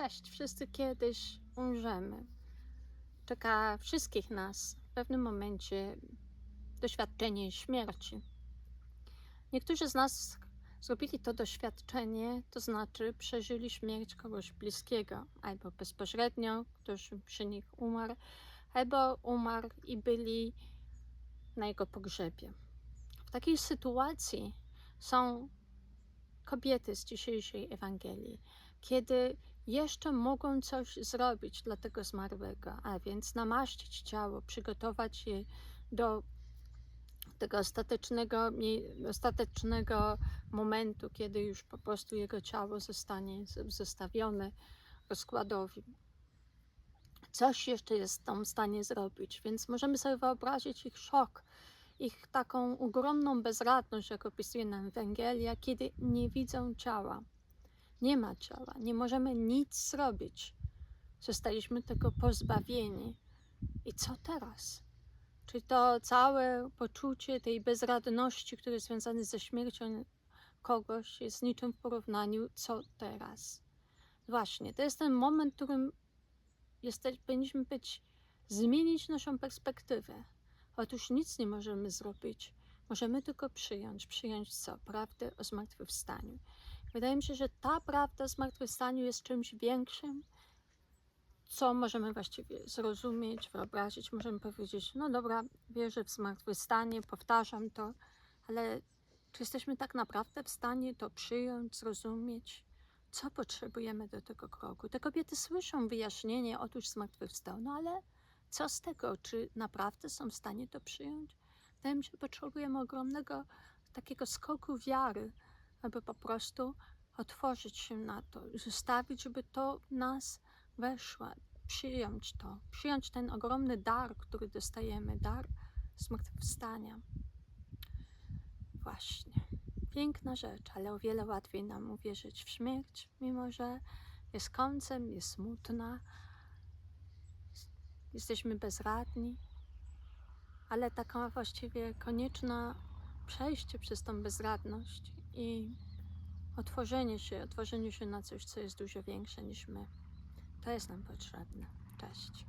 Cześć, wszyscy kiedyś umrzemy. Czeka wszystkich nas w pewnym momencie doświadczenie śmierci. Niektórzy z nas zrobili to doświadczenie, to znaczy przeżyli śmierć kogoś bliskiego, albo bezpośrednio ktoś przy nich umarł, albo umarł i byli na jego pogrzebie. W takiej sytuacji są kobiety z dzisiejszej Ewangelii, kiedy jeszcze mogą coś zrobić dla tego zmarłego, a więc namaścić ciało, przygotować je do tego ostatecznego, ostatecznego momentu, kiedy już po prostu jego ciało zostanie zostawione rozkładowi. Coś jeszcze jest tam w stanie zrobić, więc możemy sobie wyobrazić ich szok, ich taką ogromną bezradność, jak opisuje nam Ewangelia, kiedy nie widzą ciała. Nie ma ciała, nie możemy nic zrobić. Zostaliśmy tego pozbawieni. I co teraz? Czy to całe poczucie tej bezradności, które jest związane ze śmiercią kogoś, jest niczym w porównaniu, co teraz? Właśnie, to jest ten moment, w którym jesteś, powinniśmy być, zmienić naszą perspektywę. Otóż nic nie możemy zrobić. Możemy tylko przyjąć. Przyjąć co? Prawdę o zmartwychwstaniu. Wydaje mi się, że ta prawda zmartwychwstaniu jest czymś większym, co możemy właściwie zrozumieć, wyobrazić. Możemy powiedzieć, no dobra, wierzę w zmartwychwstanie, powtarzam to, ale czy jesteśmy tak naprawdę w stanie to przyjąć, zrozumieć? Co potrzebujemy do tego kroku? Te kobiety słyszą wyjaśnienie, otóż zmartwychwstał, no ale co z tego? Czy naprawdę są w stanie to przyjąć? Wydaje mi się, że potrzebujemy ogromnego takiego skoku wiary, aby po prostu otworzyć się na to, zostawić, żeby to nas weszło, przyjąć to, przyjąć ten ogromny dar, który dostajemy, dar zmartwychwstania. Właśnie. Piękna rzecz, ale o wiele łatwiej nam uwierzyć w śmierć, mimo że jest końcem, jest smutna, jesteśmy bezradni, ale taka właściwie konieczna przejście przez tą bezradność i otworzenie się, otworzenie się na coś, co jest dużo większe niż my. To jest nam potrzebne. Cześć.